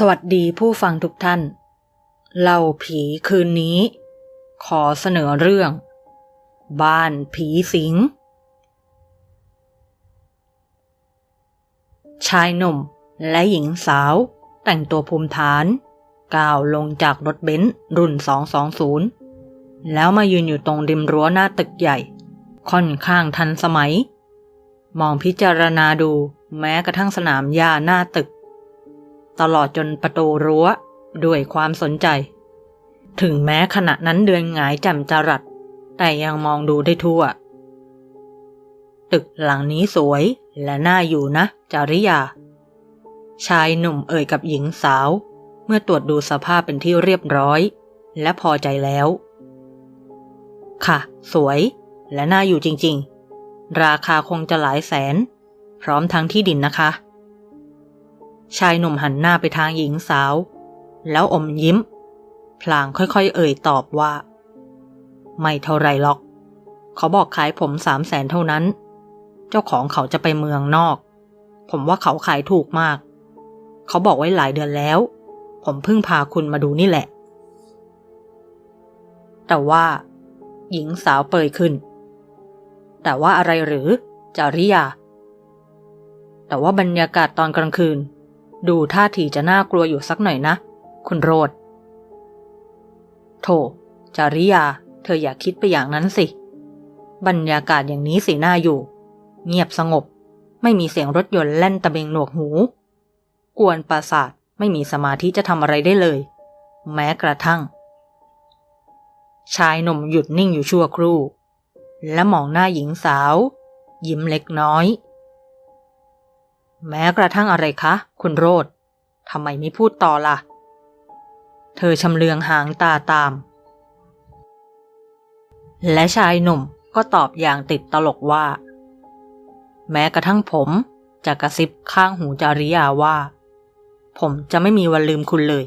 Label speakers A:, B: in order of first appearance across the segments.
A: สวัสดีผู้ฟังทุกท่าน เล่าผีคืนนี้ ขอเสนอเรื่อง บ้านผีสิง ชายหนุ่มและหญิงสาวแต่งตัวภูมิฐาน ก้าวลงจากรถเบนซ์รุ่น 220 แล้วมายืนอยู่ตรงริมรั้วหน้าตึกใหญ่ ค่อนข้างทันสมัย มองพิจารณาดูแม้กระทั่งสนามหญ้าหน้าตึก ตลอดจนประตูรั้ว ด้วยความสนใจ ถึงแม้ขณะนั้นเดือนหงายแจ่มจรัส แต่ยังมองดูได้ทั่ว ตึกหลังนี้สวยและน่าอยู่นะ จาริยา ชายหนุ่มเอ่ยกับหญิงสาว เมื่อตรวจดูสภาพเป็นที่เรียบร้อย และพอใจแล้ว ค่ะ สวยและน่าอยู่จริงๆ ราคาคงจะหลายแสน พร้อมทั้งที่ดินนะคะ ชายหนุ่มหันหน้าไปทางหญิงสาว แล้วอมยิ้ม พลางค่อยๆ เอ่ยตอบว่า ไม่เท่าไรหรอก เขาบอกขายผมสามแสนเท่านั้น เจ้าของเขาจะไปเมืองนอก ผมว่าเขาขายถูกมาก เขาบอกไว้หลายเดือนแล้ว ผมเพิ่งพาคุณมาดูนี่แหละ แต่ว่า หญิงสาวเปยขึ้น แต่ว่าอะไรหรือจาริยา แต่ว่าบรรยากาศตอนกลางคืน ดูท่าทีจะน่ากลัวอยู่สักหน่อยนะ คุณโรดโถจาริยา เธออย่าคิดไปอย่างนั้นสิ บรรยากาศอย่างนี้สีหน้าอยู่ เงียบสงบ ไม่มีเสียงรถยนต์แล่นตะเบงหนวกหู กวนประสาทไม่มีสมาธิจะทำอะไรได้เลย แม้กระทั่ง ชายหนุ่มหยุดนิ่งอยู่ชั่วครู่ และมองหน้าหญิงสาว ยิ้มเล็กน้อย แม้กระทั่งอะไรคะ คุณโรดทำไมไม่พูดต่อล่ะ เธอชำเลืองหางตาตาม และชายหนุ่มก็ตอบอย่างติดตลกว่า แม้กระทั่งผมจะกระซิบข้างหูจาริยาว่า ผมจะไม่มีวันลืมคุณเลย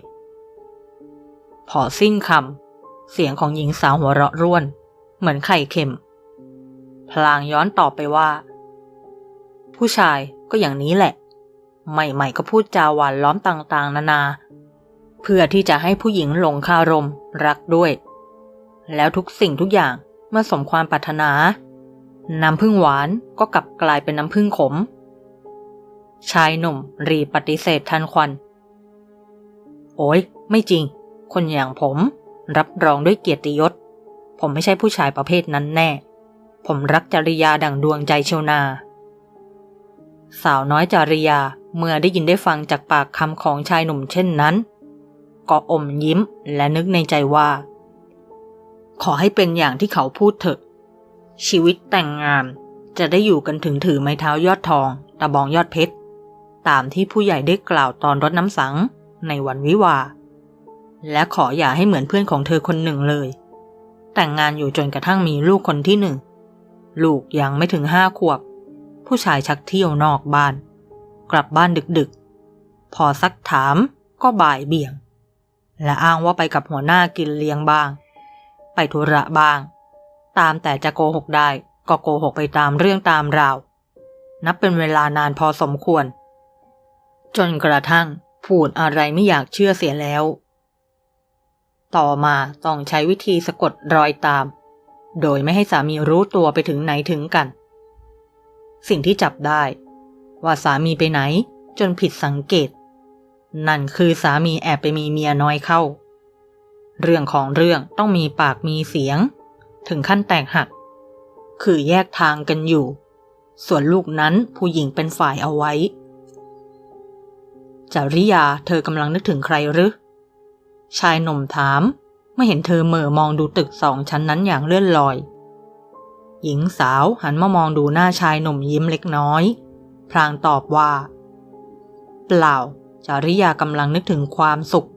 A: พอสิ้นคำเสียงของหญิงสาวหัวเราะร่วน เหมือนไข่เค็ม พลางย้อนตอบไปว่า ผู้ชายก็อย่างนี้แหละ ใหม่ๆก็พูดจาหวานล้อมต่างๆ นานา เพื่อที่จะให้ผู้หญิงหลงคารมรักด้วย แล้วทุกสิ่งทุกอย่างเมื่อสมความปรารถนา น้ำพึ่งหวานก็กลับกลายเป็นน้ำพึ่งขม ชายหนุ่มรีปฏิเสธทันควัน โอ้ยไม่จริง คนอย่างผม รับรองด้วยเกียรติยศ ผมไม่ใช่ผู้ชายประเภทนั้นแน่ ผมรักจริยาดั่งดวงใจเชียวนา สาวน้อยจาริยาเมื่อได้ยินได้ฟังจากปากคำของชายหนุ่มเช่นนั้น ก็อมยิ้มและนึกในใจว่า ขอให้เป็นอย่างที่เขาพูดเถอะ ชีวิตแต่งงานจะได้อยู่กันถึงถือไม้เท้ายอดทอง ตะบองยอดเพชร ตามที่ผู้ใหญ่ได้กล่าวตอนรดน้ำสังในวันวิวา และขออย่าให้เหมือนเพื่อนของเธอคนหนึ่งเลย แต่งงานอยู่จนกระทั่งมีลูกคนที่หนึ่ง ลูกยังไม่ถึงห้าขวบ ผู้ชายชักเที่ยวนอกบ้าน กลับบ้านดึกๆ พอซักถามก็บ่ายเบี่ยง และอ้างว่าไปกับหัวหน้ากินเลี้ยงบ้าง ไปธุระบ้าง ตามแต่จะโกหกได้ก็โกหกไปตามเรื่องตามราว นับเป็นเวลานานพอสมควร จนกระทั่งพูดอะไรไม่อยากเชื่อเสียแล้ว ต่อมาต้องใช้วิธีสะกดรอยตาม โดยไม่ให้สามีรู้ตัวไปถึงไหนถึงกัน สิ่งที่จับได้ ว่าสามีไปไหน จนผิดสังเกต นั่นคือสามีแอบไปมีเมียน้อยเข้า เรื่องของเรื่องต้องมีปากมีเสียง ถึงขั้นแตกหัก คือแยกทางกันอยู่ ส่วนลูกนั้นผู้หญิงเป็นฝ่ายเอาไว้จาริยาเธอกำลังนึกถึงใครหรือ ชายหนุ่มถามเมื่อเห็นเธอเหม่อมองดูตึกสองชั้นนั้นอย่างเลื่อนลอย หญิงสาวหันมามองดูหน้าชายหนุ่มยิ้มเล็กน้อย พลางตอบว่า เปล่า จาริยากำลังนึกถึงความสุข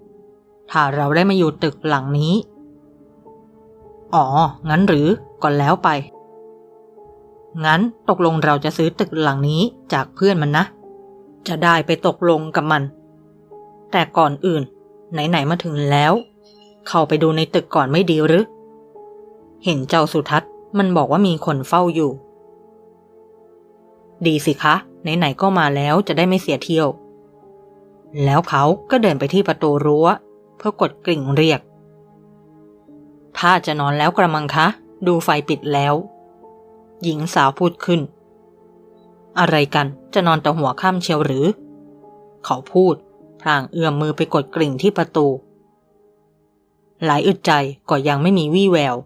A: ถ้าเราได้มาอยู่ตึกหลังนี้ อ๋อ งั้นหรือก่อนแล้วไป งั้นตกลงเราจะซื้อตึกหลังนี้จากเพื่อนมันนะ จะได้ไปตกลงกับมัน แต่ก่อนอื่น ไหนๆมาถึงแล้ว เข้าไปดูในตึกก่อนไม่ดีหรือ เห็นเจ้าสุทัศน์ มันบอกว่ามีคนเฝ้าอยู่ ดีสิคะ ไหนๆก็มาแล้วจะได้ไม่เสียเที่ยว แล้วเขาก็เดินไปที่ประตูรั้ว เพื่อกดกริ่งเรียก ถ้าจะนอนแล้วกระมังคะ ดูไฟปิดแล้ว หญิงสาวพูดขึ้น อะไรกันจะนอนแต่หัวค่ำเชียวหรือ เขาพูดพลางเอื้อมมือไปกดกริ่งที่ประตู หลายอึดใจก็ยังไม่มีวี่แวว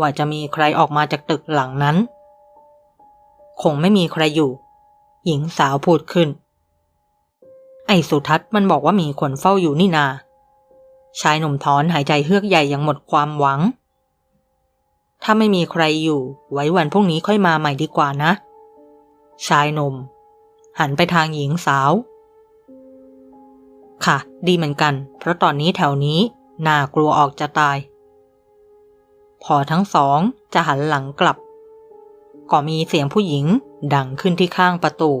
A: ว่าจะมีใครออกมาจากตึกหลังนั้น คงไม่มีใครอยู่ หญิงสาวพูดขึ้น ไอ้สุทัศน์มันบอกว่ามีคนเฝ้าอยู่นี่นา ชายหนุ่มถอนหายใจเฮือกใหญ่อย่างหมดความหวัง ถ้าไม่มีใครอยู่ ไว้วันพรุ่งนี้ค่อยมาใหม่ดีกว่านะ ชายหนุ่ม หันไปทางหญิงสาว ค่ะ ดีเหมือนกัน เพราะตอนนี้แถวนี้น่ากลัวออกจะตาย พอทั้งสองจะหันหลังกลับ ก็มีเสียงผู้หญิงดังขึ้นที่ข้างประตู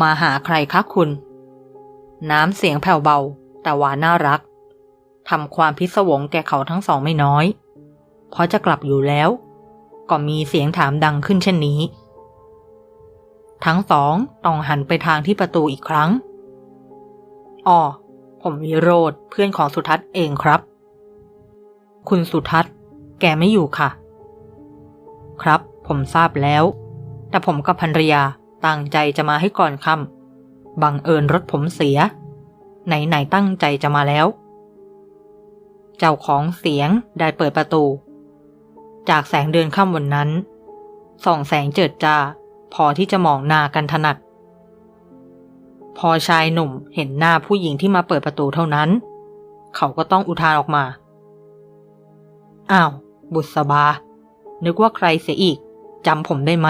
A: มาหาใครคะคุณ น้ำเสียงแผ่วเบา แต่หวานน่ารักทำความพิศวงแก่เขาทั้งสองไม่น้อย เพราะจะกลับอยู่แล้ว ก็มีเสียงถามดังขึ้นเช่นนี้ ทั้งสองต้องหันไปทางที่ประตูอีกครั้งอ๋อผมวิโรธเพื่อนของสุทัศน์เองครับ คุณสุทัศน์ แกไม่อยู่ค่ะ ครับ ผมทราบแล้ว แต่ผมกับภรรยาตั้งใจจะมาให้ก่อนค่ำบังเอิญรถผมเสีย ไหนๆตั้งใจจะมาแล้ว เจ้าของเสียงได้เปิดประตู จากแสงเดือนค่ำวันนั้นส่องแสงเจิดจ้าพอที่จะมองหน้ากันถนัด พอชายหนุ่มเห็นหน้าผู้หญิงที่มาเปิดประตูเท่านั้น เขาก็ต้องอุทานออกมา อ้าว บุษบา นึกว่าใครเสียอีกจำผมได้ไหม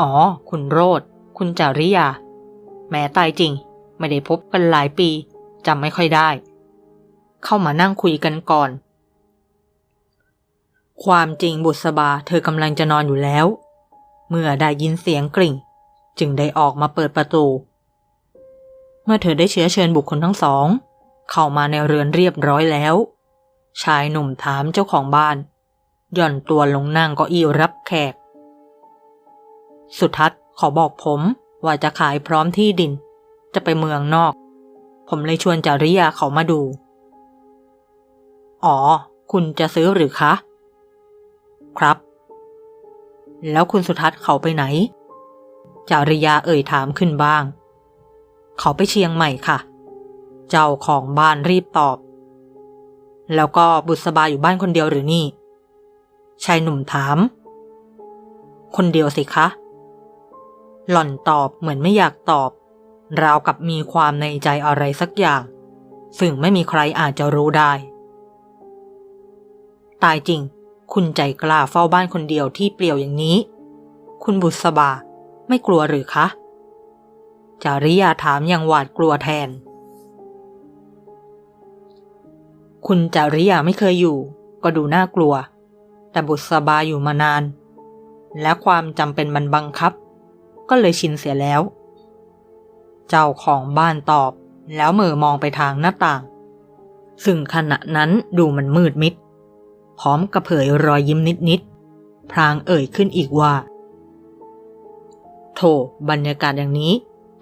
A: อ๋อ คุณโรดคุณจาริยา แม้ตายจริง ไม่ได้พบกันหลายปีจำไม่ค่อยได้ เข้ามานั่งคุยกันก่อน ความจริงบุษบาเธอกำลังจะนอนอยู่แล้ว เมื่อได้ยินเสียงกริ่ง จึงได้ออกมาเปิดประตู เมื่อเธอได้เชื้อเชิญบุคคลทั้งสอง เข้ามาในเรือนเรียบร้อยแล้ว ชายหนุ่มถามเจ้าของบ้านย่อนตัวลงนั่งเก็อี้รับแขก สุทัศน์ขอบอกผมว่าจะขายพร้อมที่ดิน จะไปเมืองนอก ผมเลยชวนจาริยาเขามาดู อ๋อ คุณจะซื้อหรือคะ ครับ แล้วคุณสุทัศน์เขาไปไหน จาริยาเอ่ยถามขึ้นบ้าง เขาไปเชียงใหม่ค่ะ เจ้าของบ้านรีบตอบ แล้วก็บุษบาอยู่บ้านคนเดียวหรือนี่ ชายหนุ่มถาม คนเดียวสิคะ หล่อนตอบเหมือนไม่อยากตอบ ราวกับมีความในใจอะไรสักอย่าง ซึ่งไม่มีใครอาจจะรู้ได้ ตายจริง คุณใจกล้าเฝ้าบ้านคนเดียวที่เปลี่ยวอย่างนี้ คุณบุษบาไม่กลัวหรือคะจาริยาถามอย่างหวาดกลัวแทน คุณจาริยาไม่เคยอยู่ ก็ดูน่ากลัว แต่บุษบาอยู่มานาน และความจำเป็นมันบังคับ ก็เลยชินเสียแล้ว เจ้าของบ้านตอบแล้วมือมองไปทางหน้าต่าง ซึ่งขณะนั้นดูมันมืดมิด พร้อมกระเผยรอยยิ้มนิดๆพรางเอ่ยขึ้นอีกว่า โถบรรยากาศอย่างนี้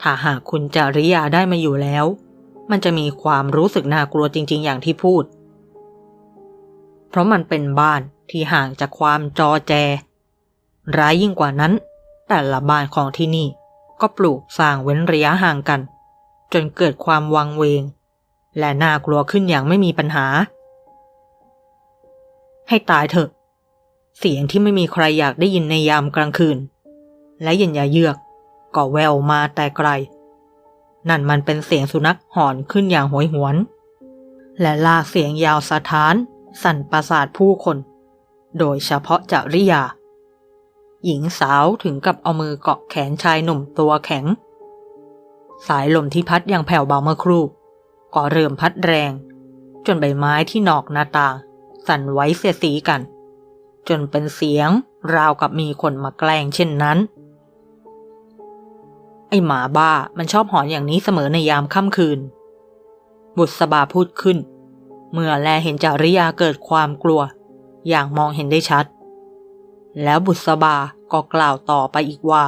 A: ถ้าหากคุณจาริยาได้มาอยู่แล้ว มันจะมีความรู้สึกน่ากลัวจริง ๆ อย่างที่พูด เพราะมันเป็นบ้านที่ห่างจากความจอแจ ร้ายยิ่งกว่านั้น แต่ละบ้านของที่นี่ก็ปลูกสร้างเว้นระยะห่างกัน จนเกิดความวังเวง และน่ากลัวขึ้นอย่างไม่มีปัญหา ให้ตายเถอะ เสียงที่ไม่มีใครอยากได้ยินในยามกลางคืน และเย็นยาเยือกก็แววมาแต่ไกล นั่นมันเป็นเสียงสุนัขหอนขึ้นอย่างโหยหวน และลากเสียงยาวสะท้าน สั่นประสาทผู้คน โดยเฉพาะจริยา หญิงสาวถึงกับเอามือเกาะแขนชายหนุ่มตัวแข็ง สายลมที่พัดอย่างแผ่วเบาเมื่อครู่ ก็เริ่มพัดแรง จนใบไม้ที่นอกหน้าต่าง สั่นไหวเสียสีกัน จนเป็นเสียงราวกับมีคนมาแกล้งเช่นนั้น อหมาบ้ามันชอบหอนอย่างนี้เสมอในยามค่ำคืน บุษบาพูดขึ้น เมื่อแลเห็นจาริยาเกิดความกลัว อย่างมองเห็นได้ชัด แล้วบุษบาก็กล่าวต่อไปอีกว่า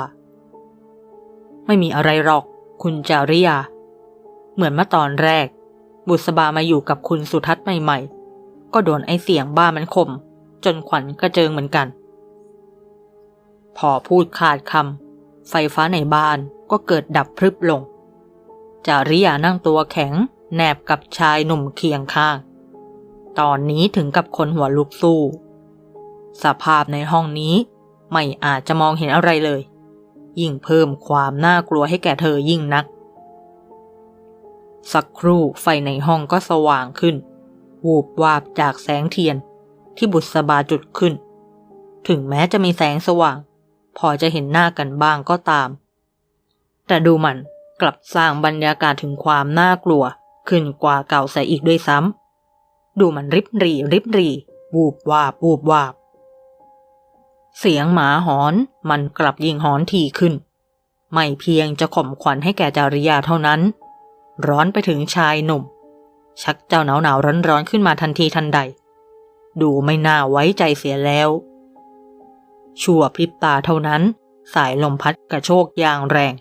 A: ไม่มีอะไรหรอก คุณจาริยา เหมือนเมื่อตอนแรก บุษบามาอยู่กับคุณสุทัศน์ใหม่ๆ ก็โดนไอเสียงบ้ามันข่มจนขวัญกระเจิงเหมือนกัน พอพูดขาดคำ ไฟฟ้าในบ้านก็เกิดดับพรึบลง จาริยานั่งตัวแข็ง แนบกับชายหนุ่มเคียงข้าง ตอนนี้ถึงกับคนหัวลุกสู้ สภาพในห้องนี้ไม่อาจจะมองเห็นอะไรเลย ยิ่งเพิ่มความน่ากลัวให้แก่เธอยิ่งนัก สักครู่ไฟในห้องก็สว่างขึ้น วูบวาบจากแสงเทียนที่บุษบาจุดขึ้น ถึงแม้จะมีแสงสว่าง พอจะเห็นหน้ากันบ้างก็ตาม แต่ดูมันกลับสร้างบรรยากาศถึงความน่ากลัว ขึ้นกว่าเก่าเสียอีกด้วยซ้ำ ดูมันริบรีริบรีวูบวาบวูบวาบ เสียงหมาหอนมันกลับยิงหอนทีขึ้น ไม่เพียงจะข่มขวัญให้แก่จาริยาเท่านั้น ร้อนไปถึงชายหนุ่ม ชักเจ้าหนาวหนาวร้อนร้อนขึ้นมาทันทีทันใด ดูไม่น่าไว้ใจเสียแล้ว ชั่วพริบตาเท่านั้น สายลมพัดกระโชกอย่างแรง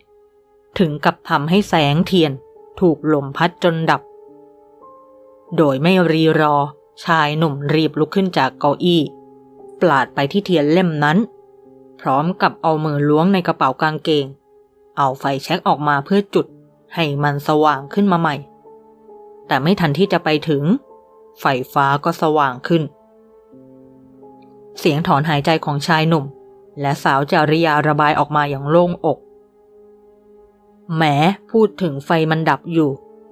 A: ถึงกับทำให้แสงเทียนถูกลมพัดจนดับ โดยไม่รีรอ ชายหนุ่มรีบลุกขึ้นจากเก้าอี้ ปลาดไปที่เทียนเล่มนั้น พร้อมกับเอามือล้วงในกระเป๋ากางเกง เอาไฟแช็กออกมาเพื่อจุดให้มันสว่างขึ้นมาใหม่ แต่ไม่ทันที่จะไปถึง ไฟฟ้าก็สว่างขึ้น เสียงถอนหายใจของชายหนุ่ม และสาวจาริยาระบายออกมาอย่างโล่งอก แหมพูดถึงไฟมันดับอยู่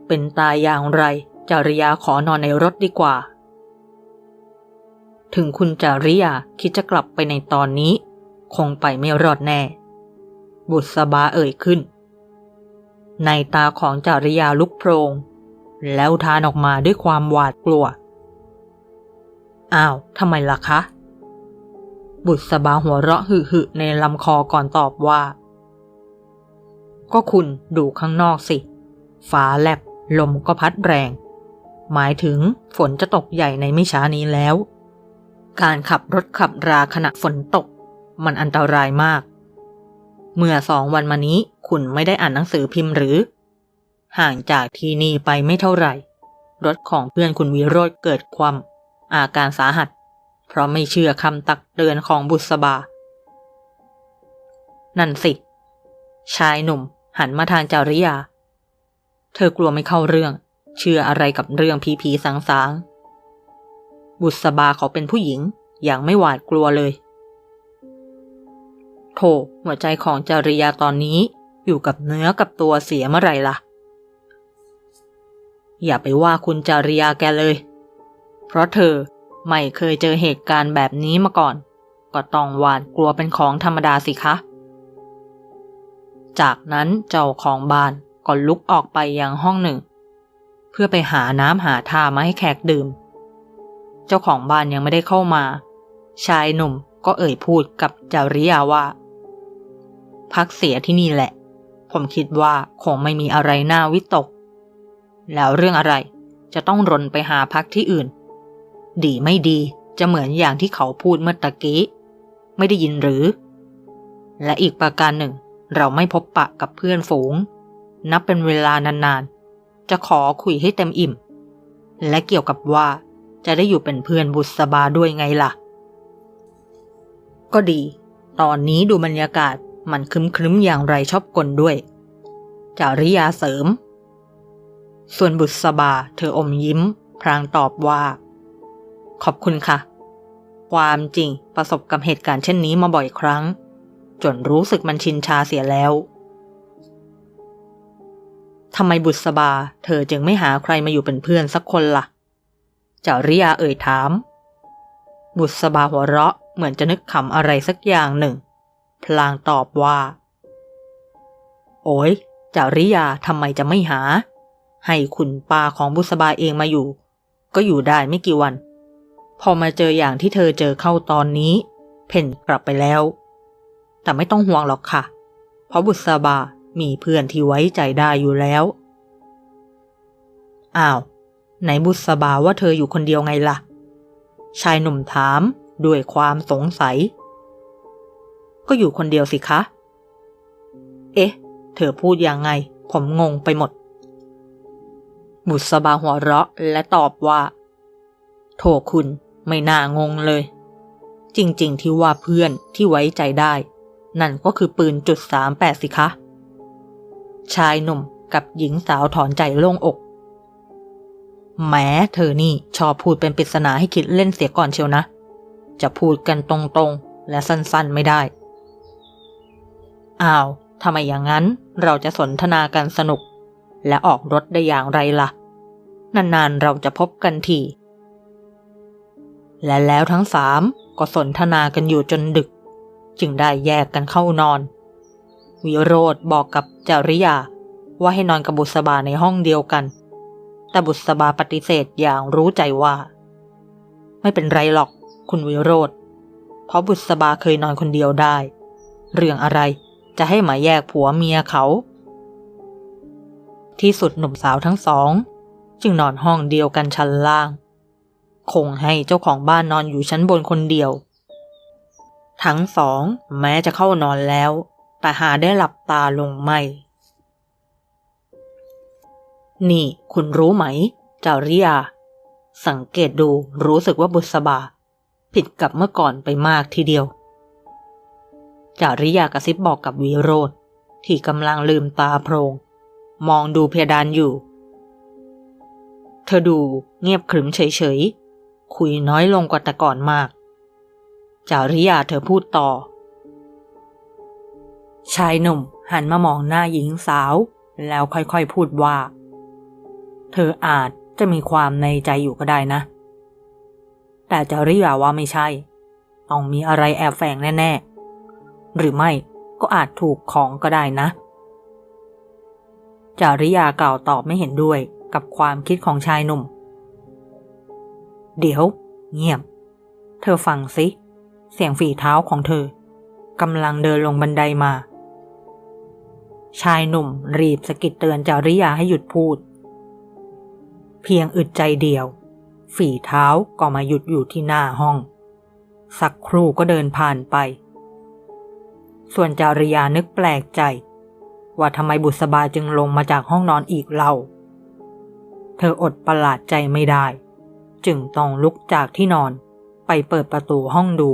A: เป็นตายอย่างไร จาริยาขอนอนในรถดีกว่า ถึงคุณจาริยาคิดจะกลับไปในตอนนี้ คงไปไม่รอดแน่ บุษบาเอ่ยขึ้น ในตาของจาริยาลุกโพรง แล้วทานออกมาด้วยความหวาดกลัว อ้าวทำไมล่ะคะ บุษบาหัวเราะหึหึในลำคอก่อนตอบว่า ก็คุณดูข้างนอกสิ ฟ้าแลบ ลมก็พัดแรง หมายถึงฝนจะตกใหญ่ในไม่ช้านี้แล้ว การขับรถขับราขณะฝนตก มันอันตรายมาก เมื่อสองวันมานี้คุณไม่ได้อ่านหนังสือพิมพ์หรือ ห่างจากที่นี่ไปไม่เท่าไหร่ รถของเพื่อนคุณวิโรธเกิดความอาการสาหัส เพราะไม่เชื่อคำตักเตือนของบุษบา นั่นสิ ชายหนุ่มหันมาทางจาริยา เธอกลัวไม่เข้าเรื่อง เชื่ออะไรกับเรื่องผีผีสางสางๆบุษบาเขาเป็นผู้หญิงอย่างไม่หวาดกลัวเลยโธ่หัวใจของจาริยาตอนนี้อยู่กับเนื้อกับตัวเสียเมื่อไหร่ล่ะ อย่าไปว่าคุณจาริยาแกเลย เพราะเธอ ไม่เคยเจอเหตุการณ์แบบนี้มาก่อน ก็ต้องหวาดกลัวเป็นของธรรมดาสิคะ จากนั้นเจ้าของบ้านก็ลุกออกไปยังห้องหนึ่ง เพื่อไปหาน้ำหาท่ามาให้แขกดื่ม เจ้าของบ้านยังไม่ได้เข้ามา ชายหนุ่มก็เอ่ยพูดกับจาริยาว่า พักเสียที่นี่แหละ ผมคิดว่าคงไม่มีอะไรน่าวิตก แล้วเรื่องอะไรจะต้องรนไปหาพักที่อื่น ดีไม่ดีจะเหมือนอย่างที่เขาพูดเมื่อตะกี้ ไม่ได้ยินหรือ และอีกประการหนึ่ง เราไม่พบปะกับเพื่อนฝูง นับเป็นเวลานานๆ จะขอคุยให้เต็มอิ่ม และเกี่ยวกับว่าจะได้อยู่เป็นเพื่อนบุษบาด้วยไงล่ะ ก็ดี ตอนนี้ดูบรรยากาศมันครึ้มๆอย่างไรชอบกลด้วยจาริยาเสริม ส่วนบุษบาเธออมยิ้ม พรางตอบว่า ขอบคุณค่ะ ความจริงประสบกับเหตุการณ์เช่นนี้มาบ่อยครั้ง จนรู้สึกมันชินชาเสียแล้วทำไมบุษบา เธอจึงไม่หาใครมาอยู่เป็นเพื่อนสักคนละ่ะจาริยาเอ่ยถาม บุษบาหัวเราะเหมือนจะนึกขำอะไรสักอย่างหนึ่ง พลางตอบว่า โอ้ยจาริยาทำไมจะไม่หา ให้คุณปาของบุษบาเองมาอยู่ ก็อยู่ได้ไม่กี่วัน พอมาเจออย่างที่เธอเจอเข้าตอนนี้ เพ่นกลับไปแล้ว แต่ไม่ต้องห่วงหรอกค่ะ เพราะบุษบา มีเพื่อนที่ไว้ใจได้อยู่แล้วอ้าวไหนบุษบาว่าเธออยู่คนเดียวไงล่ะ ชายหนุ่มถามด้วยความสงสัย ก็อยู่คนเดียวสิคะ เอ๊ะ เธอพูดยังไง ผมงงไปหมด บุษบาหัวเราะและตอบว่าโทคุณ ไม่น่างงเลย จริงๆ ที่ว่าเพื่อนที่ไว้ใจได้ นั่นก็คือปืนจุดสามแปดสิคะ ชายหนุ่มกับหญิงสาวถอนใจโล่งอกแหมเธอนี่ชอบพูดเป็นปริศนาให้คิดเล่นเสียก่อนเชียวนะ จะพูดกันตรงๆ และสั้นๆไม่ได้ อ้าวทำไมอย่างนั้นเราจะสนทนากันสนุก และออกรถได้อย่างไรล่ะ นานๆเราจะพบกันที และแล้วทั้งสามก็สนทนากันอยู่จนดึก จึงได้แยกกันเข้านอน วิโรธบอกกับจริยาว่าให้นอนกับบุษบาในห้องเดียวกัน แต่บุษบาปฏิเสธอย่างรู้ใจว่า ไม่เป็นไรหรอกคุณวิโรธเพราะบุษบาเคยนอนคนเดียวได้ เรื่องอะไรจะให้มาแยกผัวเมียเขา ที่สุดหนุ่มสาวทั้งสอง จึงนอนห้องเดียวกันชั้นล่าง คงให้เจ้าของบ้านนอนอยู่ชั้นบนคนเดียว ทั้งสองแม้จะเข้านอนแล้ว แต่หาได้หลับตาลงไม่ นี่คุณรู้ไหมเจ้าริยา สังเกตดูรู้สึกว่าบุษบา ผิดกับเมื่อก่อนไปมากทีเดียว จาริยากระซิบบอกกับวิโรธที่กำลังลืมตาโพรง มองดูเพดานอยู่ เธอดูเงียบขรึมเฉยๆ คุยน้อยลงกว่าแต่ก่อนมาก จาริยาเธอพูดต่อ ชายหนุ่มหันมามองหน้าหญิงสาว แล้วค่อยๆพูดว่า เธออาจจะมีความในใจอยู่ก็ได้นะ แต่จาริยาว่าไม่ใช่ ต้องมีอะไรแอบแฝงแน่ๆ หรือไม่ก็อาจถูกของก็ได้นะ จาริยากล่าวตอบไม่เห็นด้วยกับความคิดของชายหนุ่ม เดี๋ยว เงียบ เธอฟังสิ เสียงฝีเท้าของเธอกำลังเดินลงบันไดมา ชายหนุ่มรีบสะกิดเตือนจาริยาให้หยุดพูด เพียงอึดใจเดียว ฝีเท้าก็มาหยุดอยู่ที่หน้าห้อง สักครู่ก็เดินผ่านไป ส่วนจาริยานึกแปลกใจ ว่าทำไมบุษบาจึงลงมาจากห้องนอนอีกเล่า เธออดประหลาดใจไม่ได้ จึงต้องลุกจากที่นอน ไปเปิดประตูห้องดู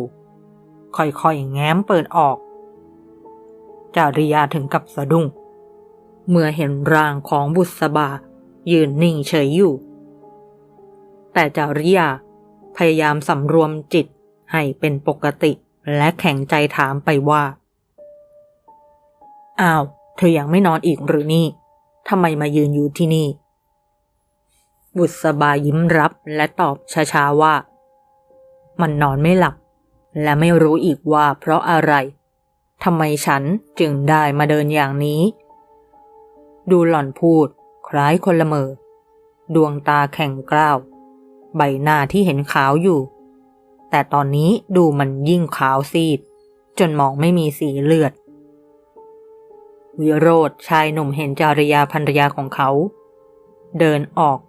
A: ค่อยๆแง้มเปิดออก จาริยาถึงกับสะดุ้ง เมื่อเห็นร่างของบุษบา ยืนนิ่งเฉยอยู่ แต่จาริยาพยายามสำรวมจิตให้เป็นปกติและแข็งใจถามไปว่า อ้าว เธอยังไม่นอนอีกหรือนี่ ทำไมมายืนอยู่ที่นี่ บุษบายิ้มรับและตอบช้าๆว่า มันนอนไม่หลับ และไม่รู้อีกว่าเพราะอะไรทำไมฉันจึงได้มาเดินอย่างนี้ ดูหล่อนพูด คล้ายคนละเมอ ดวงตาแข็งกร้าว ใบหน้าที่เห็นขาวอยู่ แต่ตอนนี้ดูมันยิ่งขาวซีด จนมองไม่มีสีเลือด วิโรธชายหนุ่มเห็นจารยาภรรยาของเขา เดินออก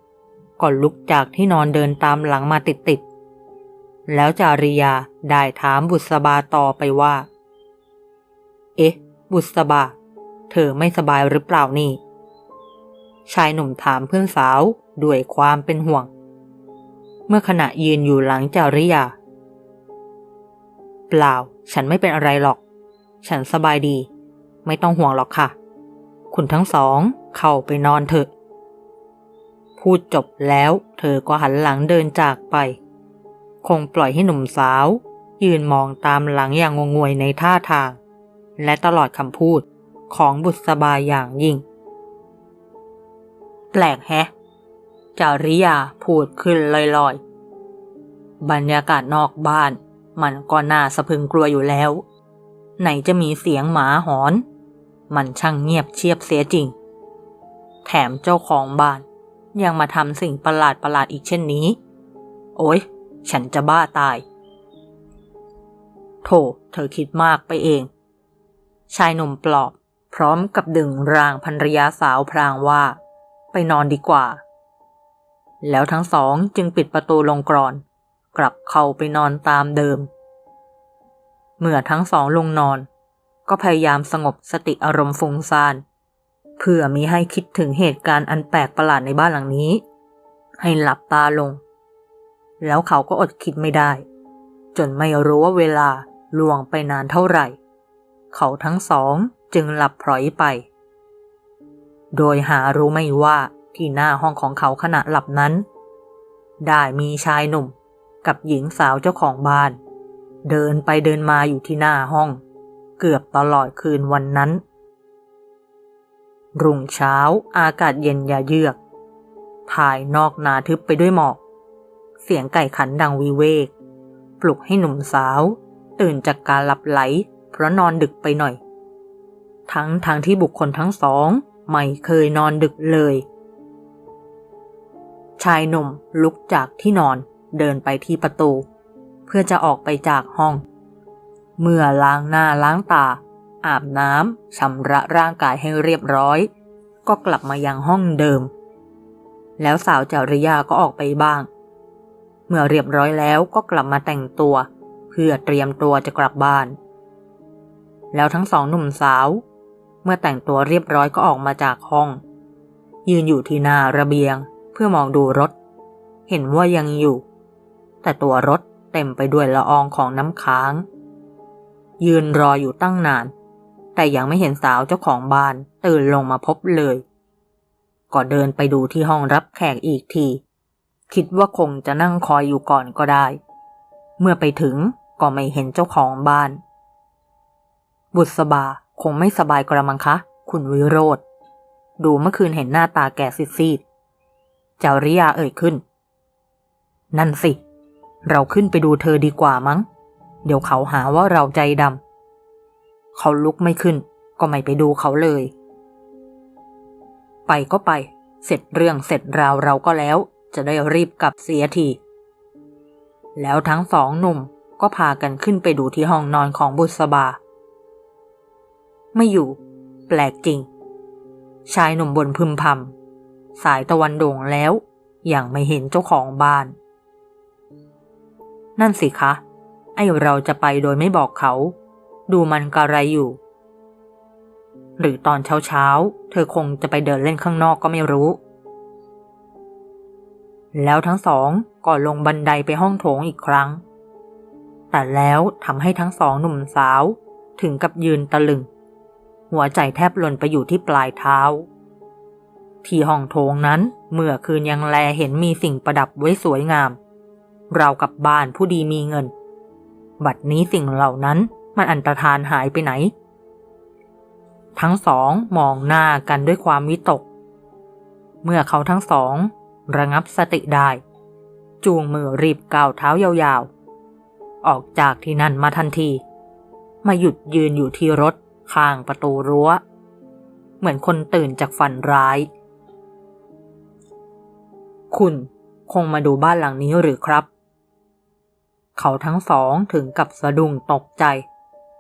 A: ก่อนลุกจากที่นอนเดินตามหลังมาติดๆ แล้วจาริยาได้ถามบุษบาต่อไปว่า เอ๊ะ บุษบา เธอไม่สบายหรือเปล่านี่ ชายหนุ่มถามเพื่อนสาวด้วยความเป็นห่วง เมื่อขณะยืนอยู่หลังจาริยา เปล่า ฉันไม่เป็นอะไรหรอก ฉันสบายดี ไม่ต้องห่วงหรอกค่ะ คุณทั้งสองเข้าไปนอนเถอะ พูดจบแล้ว เธอก็หันหลังเดินจากไป คงปล่อยให้หนุ่มสาว ยืนมองตามหลังอย่างงงงวยในท่าทาง และตลอดคำพูดของบุษบาอย่างยิ่ง แปลกแฮะ จาริยาพูดขึ้นลอยๆ บรรยากาศนอกบ้าน มันก็น่าสะพึงกลัวอยู่แล้ว ไหนจะมีเสียงหมาหอน มันช่างเงียบเชียบเสียจริง แถมเจ้าของบ้าน ยังมาทำสิ่งประหลาดประหลาดอีกเช่นนี้ โอ้ยฉันจะบ้าตาย โถ เธอคิดมากไปเอง ชายหนุ่มปลอบ พร้อมกับดึงร่างภรรยาสาวพรางว่า ไปนอนดีกว่า แล้วทั้งสองจึงปิดประตูลงกรอน กลับเข้าไปนอนตามเดิม เมื่อทั้งสองลงนอน ก็พยายามสงบสติอารมณ์ฟุ้งซ่าน เพื่อมีให้คิดถึงเหตุการณ์อันแปลกประหลาดในบ้านหลังนี้ ให้หลับตาลง แล้วเขาก็อดคิดไม่ได้ จนไม่รู้ว่าเวลาล่วงไปนานเท่าไหร่ เขาทั้งสองจึงหลับพลอยไป โดยหารู้ไม่ว่าที่หน้าห้องของเขาขณะหลับนั้น ได้มีชายหนุ่มกับหญิงสาวเจ้าของบ้าน เดินไปเดินมาอยู่ที่หน้าห้อง เกือบตลอดคืนวันนั้น รุ่งเช้าอากาศเย็นยาเยือก ภายนอกนาทึบไปด้วยหมอก เสียงไก่ขันดังวิเวก ปลุกให้หนุ่มสาว ตื่นจากการหลับไหล เพราะนอนดึกไปหน่อย ทั้งทางที่บุคคลทั้งสอง ไม่เคยนอนดึกเลย ชายหนุ่มลุกจากที่นอนเดินไปที่ประตู เพื่อจะออกไปจากห้อง เมื่อล้างหน้าล้างตา อาบน้ำชำระร่างกายให้เรียบร้อย ก็กลับมายังห้องเดิม แล้วสาวจาริยาก็ออกไปบ้าง เมื่อเรียบร้อยแล้วก็กลับมาแต่งตัว เพื่อเตรียมตัวจะกลับบ้าน แล้วทั้งสองหนุ่มสาว เมื่อแต่งตัวเรียบร้อยก็ออกมาจากห้อง ยืนอยู่ที่หน้าระเบียง เพื่อมองดูรถ เห็นว่ายังอยู่ แต่ตัวรถเต็มไปด้วยละอองของน้ำค้าง ยืนรออยู่ตั้งนาน แต่ยังไม่เห็นสาวเจ้าของบ้าน ตื่นลงมาพบเลย ก็เดินไปดูที่ห้องรับแขกอีกที คิดว่าคงจะนั่งคอยอยู่ก่อนก็ได้ เมื่อไปถึงก็ไม่เห็นเจ้าของบ้าน บุษบาคงไม่สบายกระมังคะ คุณวิโรธดูเมื่อคืนเห็นหน้าตาแก่ซีดๆเจ้าริยาเอ่ยขึ้น นั่นสิ เราขึ้นไปดูเธอดีกว่ามั้ง เดี๋ยวเขาหาว่าเราใจดำ เขาลุกไม่ขึ้น ก็ไม่ไปดูเขาเลย ไปก็ไป เสร็จเรื่องเสร็จราวเราก็แล้ว จะได้รีบกลับเสียที แล้วทั้งสองหนุ่มก็พากันขึ้นไปดูที่ห้องนอนของบุษบา ไม่อยู่ แปลกจริง ชายหนุ่มบนพึมพำสายตะวันโด่งแล้วยังไม่เห็นเจ้าของบ้าน นั่นสิคะ ไอเราจะไปโดยไม่บอกเขา ดูมันกระไรอยู่ หรือตอนเช้าเช้าๆ เธอคงจะไปเดินเล่นข้างนอกก็ไม่รู้ แล้วทั้งสองก็ลงบันไดไปห้องโถงอีกครั้ง แต่แล้วทำให้ทั้งสองหนุ่มสาวถึงกับยืนตะลึง หัวใจแทบหล่นไปอยู่ที่ปลายเท้า ที่ห้องโถงนั้นเมื่อคืนยังแลเห็นมีสิ่งประดับไว้สวยงาม เรากับบ้านผู้ดีมีเงิน บัดนี้สิ่งเหล่านั้น มันอันตรธานหายไปไหน ทั้งสองมองหน้ากันด้วยความวิตก เมื่อเขาทั้งสอง ระงับสติได้ จูงมือรีบก้าวเท้ายาวๆ ออกจากที่นั่นมาทันที มาหยุดยืนอยู่ที่รถข้างประตูรั้ว เหมือนคนตื่นจากฝันร้าย คุณคงมาดูบ้านหลังนี้หรือครับ เขาทั้งสองถึงกับสะดุ้งตกใจ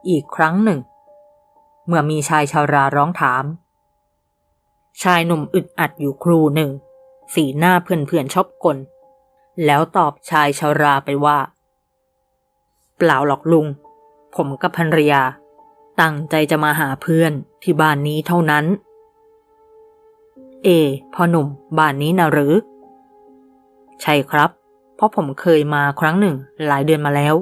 A: อีกครั้งหนึ่ง เมื่อมีชายชาราร้องถาม ชายหนุ่มอึดอัดอยู่ครูหนึ่ง สีหน้าเพื่อนๆชอบกล แล้วตอบชายชาราไปว่า เปล่าหรอกลุง ผมกับภรรยา ตั้งใจจะมาหาเพื่อนที่บ้านนี้เท่านั้น เอพ่อหนุ่มบ้านนี้นะหรือ ใช่ครับ เพราะผมเคยมาครั้งหนึ่งหลายเดือนมาแล้ว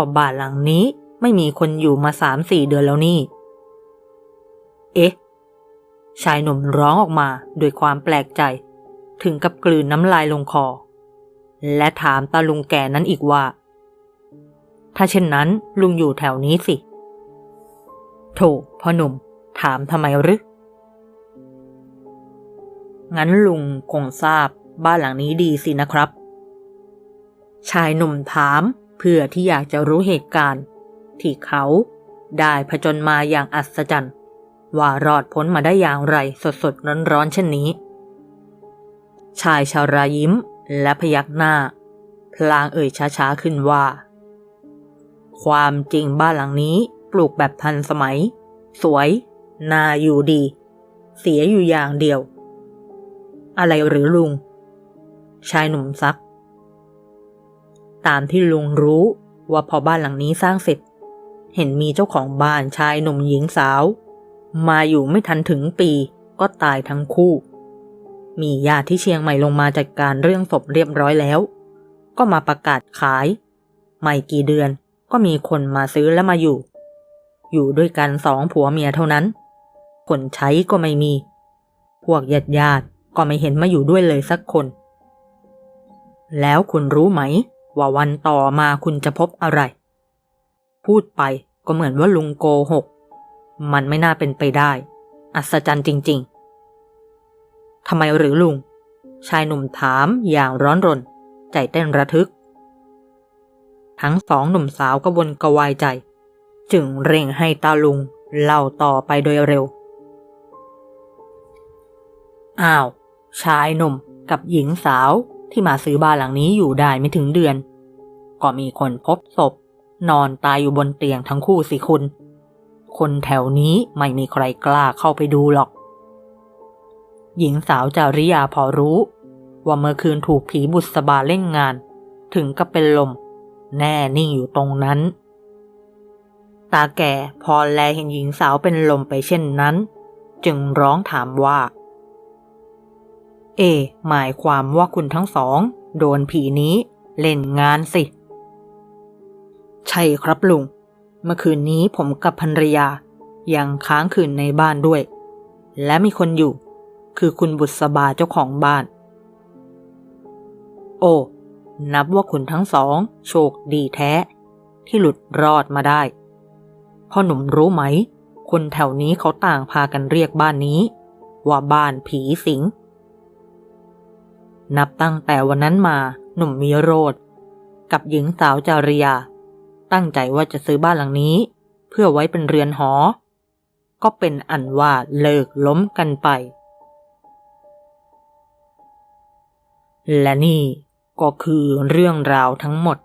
A: ก็บ้านหลังนี้ไม่มีคนอยู่มาสามสี่เดือนแล้วนี่ เอ๊ะ ชายหนุ่มร้องออกมาด้วยความแปลกใจ ถึงกับกลืนน้ำลายลงคอ และถามตาลุงแก่นั้นอีกว่า ถ้าเช่นนั้นลุงอยู่แถวนี้สิ โถพ่อหนุ่ม ถามทำไมหรือ งั้นลุงคงทราบบ้านหลังนี้ดีสินะครับ ชายหนุ่มถาม เพื่อที่อยากจะรู้เหตุการณ์ ที่เขาได้ผจญมาอย่างอัศจรรย์ว่ารอดพ้นมาได้อย่างไรสดสดร้อนๆเช่นนี้ ชายชาวรายิ้มและพยักหน้า พลางเอ่ยช้าๆขึ้นว่า ความจริงบ้านหลังนี้ปลูกแบบทันสมัย สวย น่าอยู่ดี เสียอยู่อย่างเดียว อะไรหรือลุง ชายหนุ่มซัก ตามที่ลุงรู้ว่าพอบ้านหลังนี้สร้างเสร็จ เห็นมีเจ้าของบ้านชายหนุ่มหญิงสาว มาอยู่ไม่ทันถึงปีก็ตายทั้งคู่ มีญาติที่เชียงใหม่ลงมาจัดการเรื่องศพเรียบร้อยแล้ว ก็มาประกาศขาย ไม่กี่เดือนก็มีคนมาซื้อแล้วมาอยู่ อยู่ด้วยกันสองผัวเมียเท่านั้น คนใช้ก็ไม่มี พวกญาติญาติก็ไม่เห็นมาอยู่ด้วยเลยสักคน แล้วคุณรู้ไหม ว่าวันต่อมาคุณจะพบอะไร พูดไปก็เหมือนว่าลุงโกหก มันไม่น่าเป็นไปได้ อัศจรรย์จริง ๆทำไมหรือลุง ชายหนุ่มถามอย่างร้อนรน ใจเต้นระทึก ทั้งสองหนุ่มสาวก็วนกระวายใจ จึงเร่งให้ตาลุงเล่าต่อไปโดยเร็ว อ้าว ชายหนุ่มกับหญิงสาว ที่มาซื้อบ้านหลังนี้อยู่ได้ไม่ถึงเดือน ก็มีคนพบศพ นอนตายอยู่บนเตียงทั้งคู่สิคุณ คนแถวนี้ไม่มีใครกล้าเข้าไปดูหรอก หญิงสาวจาริยาพอรู้ ว่าเมื่อคืนถูกผีบุษบาเล่นงาน ถึงกับเป็นลม แน่นิ่งอยู่ตรงนั้น ตาแก่พอแลเห็นหญิงสาวเป็นลมไปเช่นนั้น จึงร้องถามว่า เอ หมายความว่าคุณทั้งสอง โดนผีนี้ เล่นงานสิ ใช่ครับลุง เมื่อคืนนี้ผมกับภรรยา ยังค้างคืนในบ้านด้วย และมีคนอยู่ คือคุณบุษบาเจ้าของบ้าน โอ้ นับว่าคุณทั้งสอง โชคดีแท้ ที่หลุดรอดมาได้พ่อหนุ่มรู้ไหม คนแถวนี้เขาต่างพากันเรียกบ้านนี้ ว่าบ้านผีสิง นับตั้งแต่วันนั้นมาหนุ่มมีโรดกับหญิงสาวจาริยา ตั้งใจว่าจะซื้อบ้านหลังนี้ เพื่อไว้เป็นเรือนหอ ก็เป็นอันว่าเลิกล้มกันไป และนี่ก็คือเรื่องราวทั้งหมด